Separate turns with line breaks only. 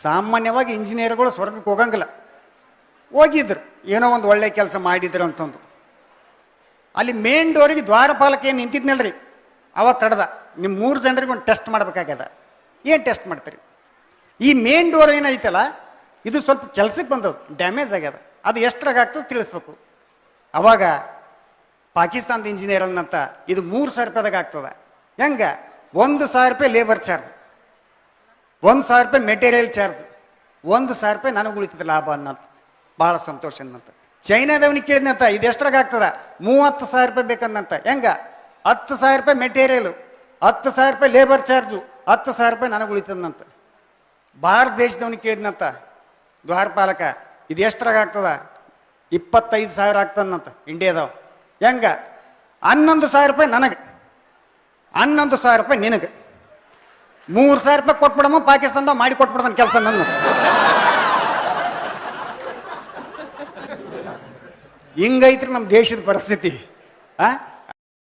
ಸಾಮಾನ್ಯವಾಗಿ ಇಂಜಿನಿಯರ್ಗಳು ಸ್ವರ್ಗಕ್ಕೆ ಹೋಗಂಗಿಲ್ಲ. ಹೋಗಿದ್ರು. ಏನೋ ಒಂದು ಒಳ್ಳೆ ಕೆಲಸ ಮಾಡಿದ್ರು ಅಂತಂದು. ಅಲ್ಲಿ ಮೇನ್ ಡೋರಿಗೆ ದ್ವಾರಪಾಲಕ ಏನು ನಿಂತಿದ್ನಲ್ರಿ? ಅವ ತಡ್ದ. ನಿಮ್ಮ ಮೂರು ಜನರಿಗೆ ಒಂದು ಟೆಸ್ಟ್ ಮಾಡಬೇಕಾಗ್ಯದ. ಏನು ಟೆಸ್ಟ್ ಮಾಡ್ತೀರಿ? ಈ ಮೇನ್ ಡೋರ್ ಏನೈತಲ್ಲ, ಇದು ಸ್ವಲ್ಪ ಕೆಲಸಕ್ಕೆ ಬಂದದ್ದು. ಡ್ಯಾಮೇಜ್ ಆಗ್ಯದ. ಅದು ಎಷ್ಟ್ರಾಗ ಆಗ್ತದೆ ತಿಳಿಸ್ಬೇಕು. ಅವಾಗ ಪಾಕಿಸ್ತಾನದ ಇಂಜಿನಿಯರ್ ಅನ್ನಂತ, ಇದು ಮೂರು ಸಾವಿರ ರೂಪಾಯಿದಾಗ ಆಗ್ತದ. ಹೆಂಗ? ಒಂದು ಸಾವಿರ ರೂಪಾಯಿ ಲೇಬರ್ ಚಾರ್ಜ್ ಒಂದು ಸಾವಿರ ರೂಪಾಯಿ ಮೆಟೀರಿಯಲ್ ಚಾರ್ಜ್ ಒಂದು ಸಾವಿರ ರೂಪಾಯಿ ನನಗೆ ಉಳಿತದ ಲಾಭ ಅನ್ನಂತ ಭಾಳ ಸಂತೋಷ ಅನ್ನಂತ ಚೈನಾದವನಿಗೆ ಕೇಳಿದ್ನಂತ, ಇದು ಎಷ್ಟ್ರಾಗ ಆಗ್ತದ? ಮೂವತ್ತು ಸಾವಿರ ರೂಪಾಯಿ ಬೇಕಂದಂತ. ಹೆಂಗ? ಹತ್ತು ಸಾವಿರ ರೂಪಾಯಿ ಮೆಟೀರಿಯಲು ಹತ್ತು ಸಾವಿರ ರೂಪಾಯಿ ಲೇಬರ್ ಚಾರ್ಜು ಹತ್ತು ಸಾವಿರ ರೂಪಾಯಿ ನನಗೆ ಉಳಿತದಂತ. ಭಾರತ ದೇಶದವನಿಗೆ ಕೇಳಿದ್ನಂತ, ದ್ವಾರಪಾಲಕ, ಇದು ಎಷ್ಟ್ರಾಗ ಆಗ್ತದ? ಇಪ್ಪತ್ತೈದು ಸಾವಿರ ಆಗ್ತದಂತ ಇಂಡಿಯಾದವ ಹೆಂಗ? ಹನ್ನೊಂದು ಸಾವಿರ ರೂಪಾಯಿ ನನಗೆ. ಹನ್ನೊಂದು ಸಾವಿರ ರೂಪಾಯಿ ನಿನಗೆ. ಮೂರು ಸಾವಿರ ರೂಪಾಯಿ ಕೊಟ್ಬಿಡಮ್ಮ ಪಾಕಿಸ್ತಾನದ ಮಾಡಿ ಕೊಟ್ಬಿಡ್ತಾನೆ ಕೆಲಸ ನನ್ನ ಹಿಂಗೈತ್ರಿ ನಮ್ಮ ದೇಶದ ಪರಿಸ್ಥಿತಿ. ಆ?